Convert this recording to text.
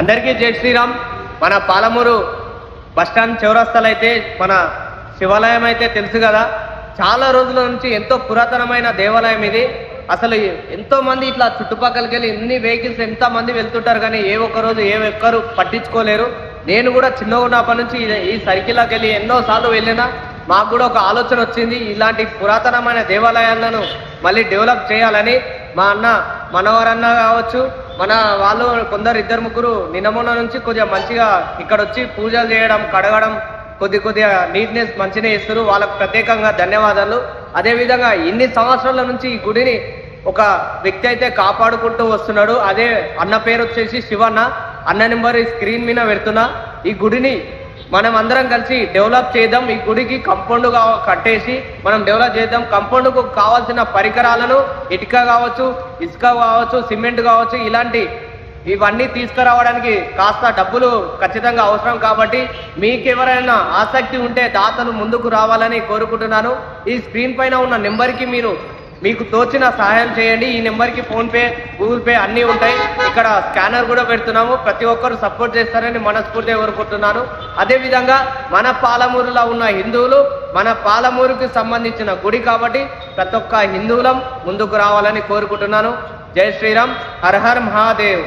అందరికీ జై శ్రీరామ్. మన పాలమూరు బస్టాండ్ చౌరస్తాలు అయితే మన శివాలయం అయితే తెలుసు కదా. చాలా రోజుల నుంచి ఎంతో పురాతనమైన దేవాలయం ఇది. అసలు ఎంతో మంది ఇట్లా చుట్టుపక్కలకి వెళ్ళి ఎన్ని వెహికల్స్ ఎంత మంది వెళ్తుంటారు కానీ ఏ ఒక్క రోజు ఏ ఒక్కరు పట్టించుకోలేరు. నేను కూడా చిన్నగా ఉన్నప్పటి నుంచి ఈ- ఈ సర్కిల్లోకి వెళ్ళి ఎన్నో సార్లు వెళ్ళినా మాకు కూడా ఒక ఆలోచన వచ్చింది ఇలాంటి పురాతనమైన దేవాలయాలను మళ్ళీ డెవలప్ చేయాలని. మా అన్న మనవరన్న కావచ్చు మన వాళ్ళు కొందరు ఇద్దరు ముగ్గురు నిన్నమొన్న నుంచి కొద్దిగా మంచిగా ఇక్కడ వచ్చి పూజలు చేయడం కడగడం కొద్ది కొద్దిగా నీట్నెస్ మంచిగా ఇస్తారు. వాళ్ళకు ప్రత్యేకంగా ధన్యవాదాలు. అదేవిధంగా ఇన్ని సంవత్సరాల నుంచి ఈ గుడిని ఒక వ్యక్తి అయితే కాపాడుకుంటూ వస్తున్నాడు. అదే అన్న పేరు వచ్చేసి శివన్న. అన్న నెంబర్ ఈ స్క్రీన్ మీద పెడుతున్నా. ఈ గుడిని మనం అందరం కలిసి డెవలప్ చేద్దాం ఈ గుడికి కంపౌండ్ కట్టేసి మనం డెవలప్ చేద్దాం. కంపౌండ్కు కావాల్సిన పరికరాలను ఇటుక కావచ్చు ఇసుక కావచ్చు సిమెంట్ కావచ్చు ఇలాంటి ఇవన్నీ తీసుకురావడానికి కాస్త డబ్బులు ఖచ్చితంగా అవసరం కాబట్టి మీకు ఎవరైనా ఆసక్తి ఉంటే దాతలు ముందుకు రావాలని కోరుకుంటున్నాను. ఈ స్క్రీన్ పైన ఉన్న నెంబర్కి మీరు మీకు తోచిన సహాయం చేయండి. ఈ నెంబర్కి ఫోన్పే గూగుల్ పే అన్నీ ఉంటాయి. ఇక్కడ స్కానర్ కూడా పెడుతున్నాము. ప్రతి ఒక్కరు సపోర్ట్ చేస్తారని మనస్ఫూర్తిగా కోరుకుంటున్నాను. అదేవిధంగా మన పాలమూరులో ఉన్న హిందువులు మన పాలమూరుకి సంబంధించిన గుడి కాబట్టి ప్రతి ఒక్క హిందువులం ముందుకు రావాలని కోరుకుంటున్నాను. జై శ్రీరామ్. Her her Mahadev.